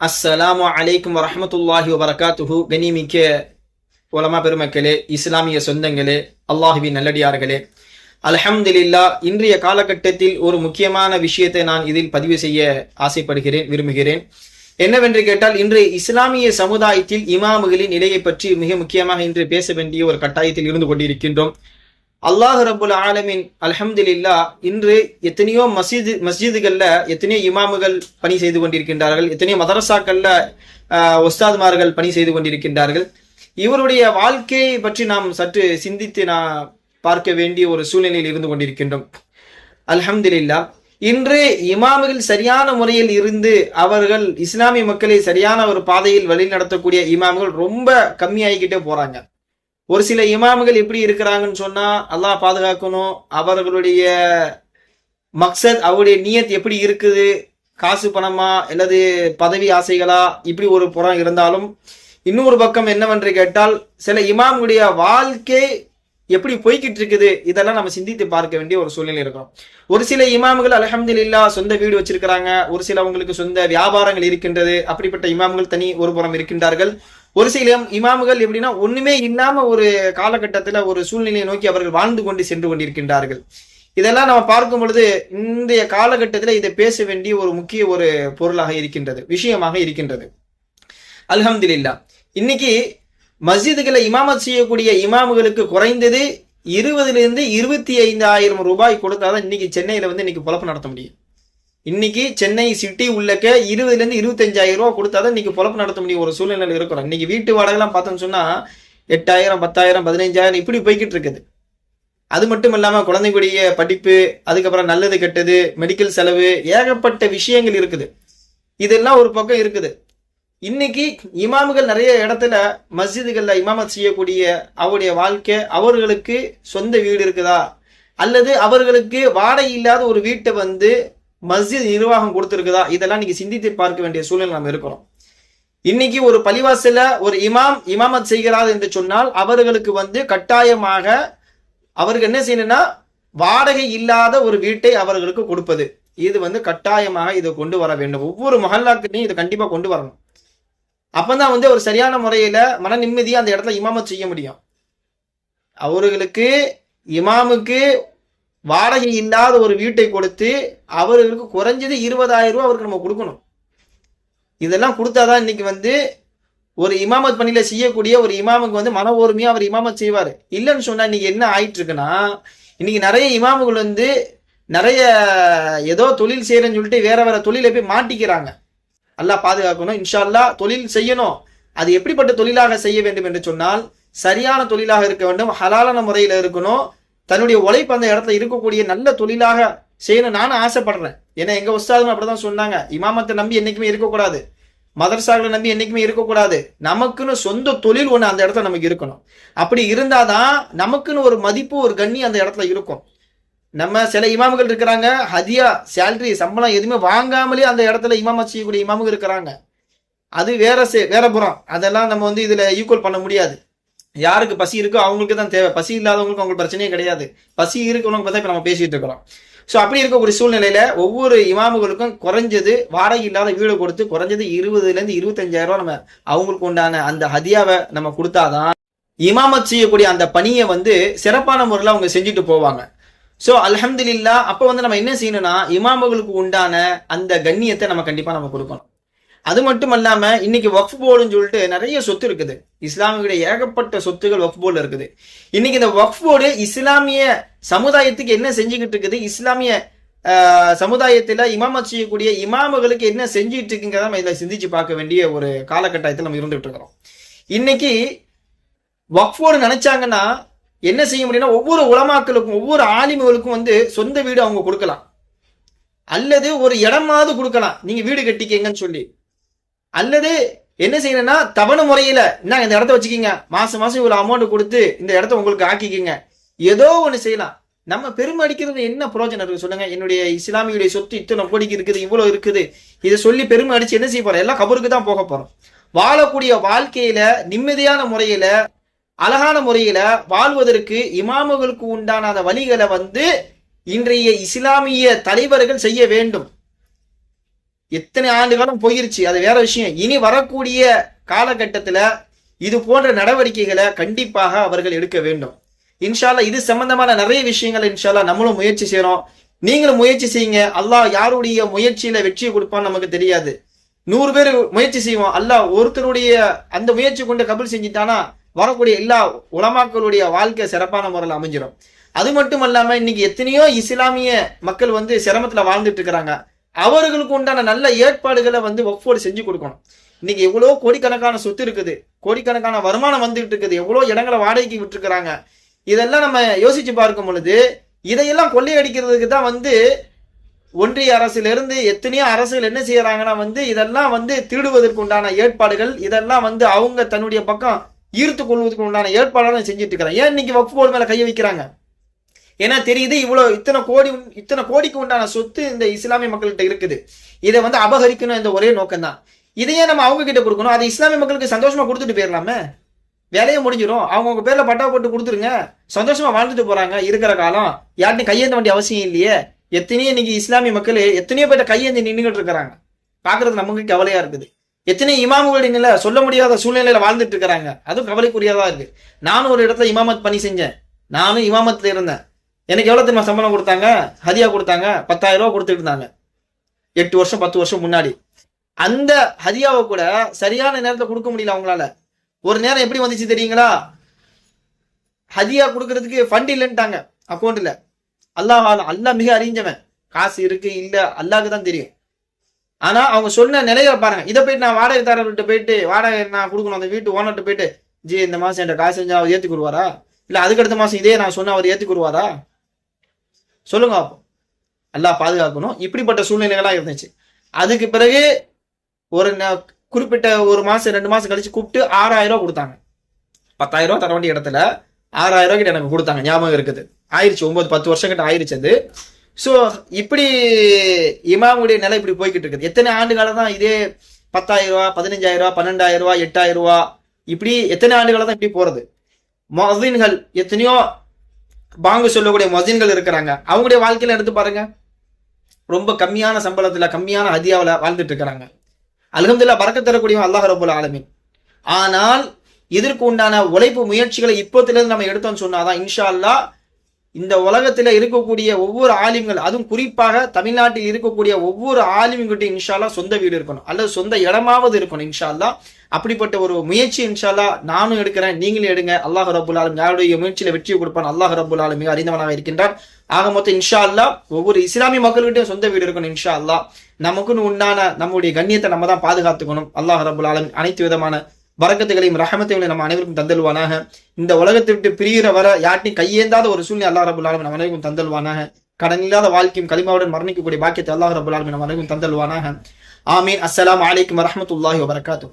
அஸ்ஸலாம் அலைக்கும் வரமத்துல்லாஹி வரகாத்துஹு கனிமிக்க உலமா பெருமக்களே இஸ்லாமிய சொந்தங்களே அல்லாஹுவின் நல்லடியார்களே. அலஹம்துல்லா இன்றைய காலகட்டத்தில் ஒரு முக்கியமான விஷயத்தை நான் இதில் பதிவு செய்ய ஆசைப்படுகிறேன் விரும்புகிறேன். என்னவென்று கேட்டால் இன்று இஸ்லாமிய சமுதாயத்தில் இமாமுகளின் நிலையை பற்றி மிக முக்கியமாக இன்று பேச வேண்டிய ஒரு கட்டாயத்தில் இருந்து கொண்டிருக்கின்றோம். அல்லாஹ் ரபுல் ஆலமின் அலஹம்துல்லா இன்று எத்தனையோ மசீது மஸ்ஜிதுகளில் எத்தனையோ இமாமுகள் பணி செய்து கொண்டிருக்கின்றார்கள் எத்தனையோ மதரசாக்களில் ஒஸ்தாதுமார்கள் பணி செய்து கொண்டிருக்கின்றார்கள். இவருடைய வாழ்க்கையை பற்றி நாம் சற்று சிந்தித்து நான் பார்க்க வேண்டிய ஒரு சூழ்நிலையில் இருந்து கொண்டிருக்கின்றோம். அலஹம்துல்லா இன்று இமாமுகள் சரியான முறையில் இருந்து அவர்கள் இஸ்லாமிய மக்களை சரியான ஒரு பாதையில் வழிநடத்தக்கூடிய இமாமுகள் ரொம்ப கம்மியாகிக்கிட்டே போறாங்க. ஒரு சில இமாம்கள் எப்படி இருக்கிறாங்கன்னு சொன்னா அல்லாஹ் பாதுகாக்கணும். அவர்களுடைய மக்சத் அவருடைய நியத் எப்படி இருக்குது? காசு பணமா? அல்லது பதவி ஆசைகளா? இப்படி ஒரு புறம் இருந்தாலும் இன்னொரு பக்கம் என்னவென்று கேட்டால் சில இமாமுடைய வாழ்க்கை எப்படி போய்கிட்டு இருக்குது? இதெல்லாம் நம்ம சிந்தித்து பார்க்க வேண்டிய ஒரு சூழ்நிலை இருக்கும் ஒரு சில இமாம்கள் இல்லா சொந்த வீடு வச்சிருக்கிறாங்க. ஒரு சிலவங்களுக்கு சொந்த வியாபாரங்கள் இருக்கின்றது. அப்படிப்பட்ட இமாம்கள் தனி ஒரு புறம் இருக்கின்றார்கள். ஒரு சில இமாம்கள் எப்படின்னா ஒண்ணுமே இல்லாம ஒரு காலகட்டத்துல ஒரு சூழ்நிலையை நோக்கி அவர்கள் வாழ்ந்து கொண்டு சென்று கொண்டிருக்கின்றார்கள். இதெல்லாம் நம்ம பார்க்கும் பொழுது இன்றைய காலகட்டத்தில் இதை பேச வேண்டிய ஒரு முக்கிய ஒரு பொருளாக இருக்கின்றது விஷயமாக இருக்கின்றது. அல்ஹம்துலில்லா. இன்னைக்கு மஸ்ஜிதுகளை இமாமத் செய்யக்கூடிய இமாமுகளுக்கு குறைந்தது இருபதுலேருந்து இருபத்தி ஐந்தாயிரம் ரூபாய் கொடுத்தாதான் இன்னைக்கு சென்னையில வந்து இன்னைக்கு பொழப்பு நடத்த முடியும். இன்னைக்கு சென்னை சிட்டி உள்ளக்க இருபதுலேருந்து இருபத்தஞ்சாயிரம் ரூபாய் கொடுத்தாதான் இன்னைக்கு பொழப்பு நடத்த முடியும் ஒரு சூழ்நிலையில் இருக்கிறோம். இன்னைக்கு வீட்டு வாடகைலாம் பார்த்தோம்னு சொன்னா எட்டாயிரம் பத்தாயிரம் பதினைஞ்சாயிரம் இப்படி போய்கிட்டு இருக்குது. அது மட்டும் இல்லாம குழந்தைக்குடைய படிப்பு அதுக்கப்புறம் நல்லது கெட்டது மெடிக்கல் செலவு ஏகப்பட்ட விஷயங்கள் இருக்குது. இதெல்லாம் ஒரு பக்கம் இருக்குது. இன்னைக்கு இமாமுகள் நிறைய இடத்துல மஸ்ஜிதுகள்ல இமாமத் செய்யக்கூடிய அவருடைய வாழ்க்கை அவர்களுக்கு சொந்த வீடு இருக்குதா? அல்லது அவர்களுக்கு வாடகை இல்லாத ஒரு வீட்டை வந்து மஸ்ஜித் நிர்வாகம் கொடுத்துருக்குதா? இதெல்லாம் நீங்க சிந்தித்து பார்க்க வேண்டிய சூழ்நிலை நம்ம இருக்கிறோம். இன்னைக்கு ஒரு பள்ளிவாசல்ல ஒரு இமாம் இமாமத் செய்கிறார் என்று சொன்னால் அவர்களுக்கு வந்து கட்டாயமாக அவருக்கு என்ன செய்யணும்னா வாடகை இல்லாத ஒரு வீட்டை அவர்களுக்கு கொடுப்பது. இது வந்து கட்டாயமாக இதை கொண்டு வர வேண்டும். ஒவ்வொரு மஹல்லாக்கிட்டையும் இதை கண்டிப்பா கொண்டு வரணும். அப்பதான் வந்து ஒரு சரியான முறையில மன நிம்மதியா அந்த இடத்துல இமாமத் செய்ய முடியும். அவர்களுக்கு இமாமுக்கு வாடகை இல்லாத ஒரு வீட்டை கொடுத்து அவர்களுக்கு குறைஞ்சது இருபதாயிரம் ரூபா அவருக்கு நம்ம கொடுக்கணும். இதெல்லாம் கொடுத்தாதான் இன்னைக்கு வந்து ஒரு இமாமத் பணியில செய்யக்கூடிய ஒரு இமாமுக்கு வந்து மன ஓர்மையா அவர் இமாமத் செய்வார். இல்லைன்னு சொன்னா இன்னைக்கு என்ன ஆயிட்டு இருக்குன்னா இன்னைக்கு நிறைய இமாமுகள் வந்து நிறைய ஏதோ தொழில் செய்யறேன்னு சொல்லிட்டு வேற வேற தொழிலை போய் மாட்டிக்கிறாங்க. நல்லா பாதுகாக்கணும். இன்ஷால்லா தொழில் செய்யணும். அது எப்படிப்பட்ட தொழிலாக செய்ய வேண்டும் என்று சொன்னால் சரியான தொழிலாக இருக்க வேண்டும். ஹலாலான முறையில் இருக்கணும். தன்னுடைய உழைப்பு அந்த இடத்துல இருக்கக்கூடிய நல்ல தொழிலாக செய்யணும் நானும் ஆசைப்படுறேன். ஏன்னா எங்க உஸ்தாதும் அப்படிதான் சொன்னாங்க. இமாமத்தை நம்பி என்னைக்குமே இருக்கக்கூடாது. மதரசாக்களை நம்பி என்னைக்குமே இருக்கக்கூடாது. நமக்குன்னு சொந்த தொழில் ஒன்று அந்த இடத்துல நமக்கு இருக்கணும். அப்படி இருந்தாதான் நமக்குன்னு ஒரு மதிப்பு ஒரு கண்ணி அந்த இடத்துல இருக்கும். நம்ம சில இமாமுகள் இருக்கிறாங்க. ஹதியா சேல்ரி சம்பளம் எதுவுமே வாங்காமலே அந்த இடத்துல இமாமத் செய்யக்கூடிய இமாமுகள் இருக்கிறாங்க. அது வேற சே- வேற புறம். அதெல்லாம் நம்ம வந்து இதில் ஈக்குவல் பண்ண முடியாது. யாருக்கு பசி இருக்கோ அவங்களுக்கு தான் தேவை. பசி இல்லாதவங்களுக்கு அவங்களுக்கு பிரச்சனையே கிடையாது. பசி இருக்கிறவங்க பார்த்தா இப்ப நம்ம பேசிட்டு இருக்கிறோம். ஸோ அப்படி இருக்கக்கூடிய சூழ்நிலையில ஒவ்வொரு இமாமுகளுக்கும் குறைஞ்சது வாடகை இல்லாத வீடு கொடுத்து குறைஞ்சது இருபதுல இருந்து இருபத்தஞ்சாயிரம் ரூபாய் நம்ம அவங்களுக்கு உண்டான அந்த ஹதியாவை நம்ம கொடுத்தாதான் இமாமத் செய்யக்கூடிய அந்த பணியை வந்து சிறப்பான முறையில் அவங்க செஞ்சுட்டு போவாங்க. ஸோ அலமதுல்லா அப்போ வந்து நம்ம என்ன செய்யணும்னா இமாமுகளுக்கு உண்டான அந்த கண்ணியத்தை நம்ம கண்டிப்பா நம்ம கொடுக்கணும். அது மட்டும் இல்லாம இன்னைக்கு வக்ஃப் போர்டுன்னு சொல்லிட்டு நிறைய சொத்து இருக்குது. இஸ்லாமியுடைய ஏகப்பட்ட சொத்துகள் வக்ஃப் போர்டுல இருக்குது. இன்னைக்கு இந்த வக்ஃப் போர்டு இஸ்லாமிய சமுதாயத்துக்கு என்ன செஞ்சுக்கிட்டு இருக்குது? இஸ்லாமிய சமுதாயத்தில் இமாமத் செய்யக்கூடிய இமாமுகளுக்கு என்ன செஞ்சுட்டு இருக்குங்கிறத நம்ம இதில் சிந்திச்சு பார்க்க வேண்டிய ஒரு காலகட்டாயத்தில் நம்ம இருந்துகிட்டு இருக்கிறோம். இன்னைக்கு வக்ஃப் போர்டு நினைச்சாங்கன்னா என்ன செய்ய முடியும்னா ஒவ்வொரு உலமாக்களுக்கும் ஒவ்வொரு ஆலிமுகளுக்கும் வந்து சொந்த வீடு அவங்க கொடுக்கலாம். அல்லது ஒரு இடமாவது கொடுக்கலாம். நீங்க வீடு கட்டிக்கங்கன்னு சொல்லி. அல்லது என்ன செய்யணும்னா தவணை முறையில என்ன இந்த இடத்த வச்சுக்கிங்க. மாசம் மாசம் இவ்வளவு அமௌண்ட் கொடுத்து இந்த இடத்த உங்களுக்கு ஆக்கிக்கிங்க. ஏதோ ஒன்று செய்யலாம். நம்ம பெருமை அடிக்கிறது என்ன பிரயோஜனம் இருக்கு சொல்லுங்க. என்னுடைய இஸ்லாமியுடைய சொத்து இத்தனை கோடிக்கு இருக்குது இவ்வளவு இருக்குது. இதை சொல்லி பெருமை அடிச்சு என்ன செய்ய போறோம்? எல்லாம் கபருக்கு தான் போக போறோம். வாழக்கூடிய வாழ்க்கையில நிம்மதியான முறையில அழகான முறையில வாழ்வதற்கு இமாமுகளுக்கு உண்டான அந்த வழிகளை வந்து இன்றைய இஸ்லாமிய தலைவர்கள் செய்ய வேண்டும். எத்தனை ஆண்டு காலம் போயிருச்சு. அது வேற விஷயம். இனி வரக்கூடிய காலகட்டத்தில் இது போன்ற நடவடிக்கைகளை கண்டிப்பாக அவர்கள் எடுக்க வேண்டும். இன்ஷால்லா இது சம்பந்தமான நிறைய விஷயங்கள் இன்ஷால்லா நம்மளும் முயற்சி செய்யறோம். நீங்களும் முயற்சி செய்யுங்க. அல்லாஹ் யாருடைய முயற்சியில வெற்றியை கொடுப்பான்னு நமக்கு தெரியாது. நூறு பேர் முயற்சி செய்வோம். அல்லாஹ் ஒருத்தருடைய அந்த முயற்சி கொண்டு கபல் செஞ்சுட்டானா வரக்கூடிய எல்லா உலமாக்களுடைய வாழ்க்கை சிறப்பான முறையில் அமைஞ்சிடும் அது மட்டும் இல்லாம இன்னைக்கு எத்தனையோ இஸ்லாமிய மக்கள் வந்து சிரமத்துல வாழ்ந்துட்டு இருக்கிறாங்க. அவர்களுக்கு உண்டான நல்ல ஏற்பாடுகளை வந்து ஒவ்வொரு செஞ்சு கொடுக்கணும். இன்னைக்கு எவ்வளோ கோடிக்கணக்கான சொத்து இருக்குது. கோடிக்கணக்கான வருமானம் வந்துகிட்டு இருக்குது. எவ்வளோ இடங்களை வாடகைக்கு விட்டுருக்குறாங்க. இதெல்லாம் நம்ம யோசிச்சு பார்க்கும் பொழுது இதையெல்லாம் கொள்ளையடிக்கிறதுக்கு தான் வந்து ஒன்றிய அரசிலிருந்து எத்தனையோ அரசுகள் என்ன செய்யறாங்கன்னா வந்து இதெல்லாம் வந்து திருடுவதற்கு உண்டான ஏற்பாடுகள் இதெல்லாம் வந்து அவங்க தன்னுடைய பக்கம் ஈர்த்து கொள்வதற்கு உண்டான ஏற்பாடுகளும் செஞ்சுட்டு இருக்கிறாங்க. ஏன் இன்னைக்கு வக்ஃப் போர்டு மேல கைய வைக்கிறாங்க? ஏன்னா தெரியுது இவ்வளவு இத்தனை கோடி இத்தனை கோடிக்கு உண்டான சொத்து இந்த இஸ்லாமிய மக்கள்கிட்ட இருக்குது. இதை வந்து அபகரிக்கணும் இந்த ஒரே நோக்கம் தான் இதையே நம்ம அவங்க கிட்ட கொடுக்கணும். அதை இஸ்லாமிய மக்களுக்கு சந்தோஷமா கொடுத்துட்டு போயிடலாமே? வேலையை முடிஞ்சிடும் அவங்கவுங்க பேர்ல பட்டா போட்டு கொடுத்துருங்க. சந்தோஷமா வாழ்ந்துட்டு போறாங்க இருக்கிற காலம். யார்ட்டையும் கையேந்த வேண்டிய அவசியம் இல்லையே. எத்தனையோ இன்னைக்கு இஸ்லாமிய மக்கள் எத்தனையோ பேர்ட்ட கையேந்தி நின்றுகிட்டு இருக்கிறாங்க. பாக்குறது நமக்கு கவலையா இருக்குது. எத்தனை இமாமுகளின் நிலை சொல்ல முடியாத சூழ்நிலையில வாழ்ந்துட்டு இருக்கிறாங்க. அதுவும் கவலைக்குரியதா இருக்கு. நானும் ஒரு இடத்துல இமாமத் பணி செஞ்சேன். நானும் இமாமத்துல இருந்தேன். எனக்கு எவ்வளோ தெரியுமா சம்பளம் கொடுத்தாங்க? ஹதியா கொடுத்தாங்க. பத்தாயிரம் ரூபா கொடுத்துட்டு இருந்தாங்க. எட்டு வருஷம் பத்து வருஷம் முன்னாடி. அந்த ஹதியாவை கூட சரியான நேரத்தில் கொடுக்க முடியல அவங்களால. ஒரு நேரம் எப்படி வந்துச்சு தெரியுங்களா? ஹதியா கொடுக்கறதுக்கு ஃபண்ட் இல்லைன்ட்டாங்க அக்கௌண்ட்ல அல்லாஹ் அல்லா மிக அறிஞ்சவன். காசு இருக்கு இல்ல அல்லாவுக்கு தான் தெரியும். ஆனா அவங்க சொன்ன நிலைய பாருங்க. இதை போயிட்டு நான் வாடகைதாரர்கிட்ட போயிட்டு வாடகை நான் கொடுக்கணும். அந்த வீட்டு ஓனர்கிட்ட போயிட்டு ஜி இந்த மாசம் என்கிட்ட காசு செஞ்சா அவர் ஏத்தி கொடுவாரா இல்ல அதுக்கு அடுத்த மாசம் இதே நான் சொன்ன அவர் ஏத்தி கொடுவாரா சொல்லுங்க அப்போ அல்லாஹ் பாதுகாக்கணும். இப்படிப்பட்ட சூழ்நிலைகளாக இருந்துச்சு. அதுக்கு பிறகு ஒரு ந- குறிப்பிட்ட ஒரு மாசம் ரெண்டு மாசம் கழிச்சு கூப்பிட்டு ஆறாயிரம் ரூபா கொடுத்தாங்க. பத்தாயிரம் ரூபா தர வேண்டிய இடத்துல ஆறாயிரம் ரூபா கிட்ட எனக்கு கொடுத்தாங்க. ஞாபகம் இருக்குது. ஆயிடுச்சு ஒன்பது பத்து வருஷம் கிட்ட ஆயிடுச்சு அது. ஸோ இப்படி இமாமுடைய நிலை இப்படி போய்கிட்டு இருக்குது. எத்தனை ஆண்டு காலம் தான் இதே பத்தாயிரம் ரூபா பதினஞ்சாயிரம் ரூபா பன்னெண்டாயிரம் ரூபா எட்டாயிரம் ரூபா இப்படி எத்தனை ஆண்டுகளை தான் இப்படி போறது? மொசின்கள் எத்தனையோ பாங்கு சொல்லக்கூடிய மொசின்கள் இருக்கிறாங்க. அவங்களுடைய வாழ்க்கையில எடுத்து பாருங்க. ரொம்ப கம்மியான சம்பளத்துல கம்மியான ஹதியாவில் வாழ்ந்துட்டு இருக்கிறாங்க. அலகம்துல்லா பறக்க தரக்கூடிய அல்லாஹ் ரபுல் ஆலமின். ஆனால் இதற்கு உண்டான உழைப்பு முயற்சிகளை இப்போத்திலிருந்து நம்ம எடுத்தோம்னு சொன்னாதான் இன்ஷா அல்லா இந்த உலகத்துல இருக்கக்கூடிய ஒவ்வொரு ஆலிம்கள் அதுவும் குறிப்பாக தமிழ்நாட்டில் இருக்கக்கூடிய ஒவ்வொரு ஆலிம்கிட்டையும் இன்ஷால்லா சொந்த வீடு இருக்கணும். அல்லது சொந்த இடமாவது இருக்கணும் இன்ஷா அப்படிப்பட்ட ஒரு முயற்சி இன்ஷால்லா நானும் எடுக்கிறேன் நீங்களும் எடுங்க. அல்லாஹ் ரபுல் ஆலம் யாருடைய முயற்சியில வெற்றியை கொடுப்பான் அல்லாஹ் ரபுல் ஆலம் மிக அறிந்தவனாக இருக்கின்றான். ஆக மொத்தம் இன்ஷா அல்லாஹ் ஒவ்வொரு இஸ்லாமிய மக்கள்கிட்டையும் சொந்த வீடு இருக்கணும் இன்ஷா அல்லாஹ் நமக்குன்னு உண்டான நம்முடைய கண்ணியத்தை நம்ம தான் பாதுகாத்துக்கணும். அல்லாஹ் ரபுல் ஆலம் அனைத்து விதமான வரக்கத்துகளையும் ரஹமத்துகளையும் நம்ம அனைவருக்கும் தந்தல்வானாக. இந்த உலகத்தை விட்டு பிரிகிற வர யார்ட்டையும் கையேந்தாத ஒரு சூழ்நிலை அல்லாஹ் ரபுல் நம்ம அனைவருக்கும் தந்தல்வானாக. கடன் இல்லாத வாழ்க்கையும் களிமாவுடன் மரணிக்கக்கூடிய பாக்கியத்தை அல்லாஹ் ரபுல் நம்ம அனைவருக்கும் தந்தல்வானாக. ஆமீன். அஸ்ஸலாமு அலைக்கும் வரமத்துல்லாஹி வபரகாத்துஹு.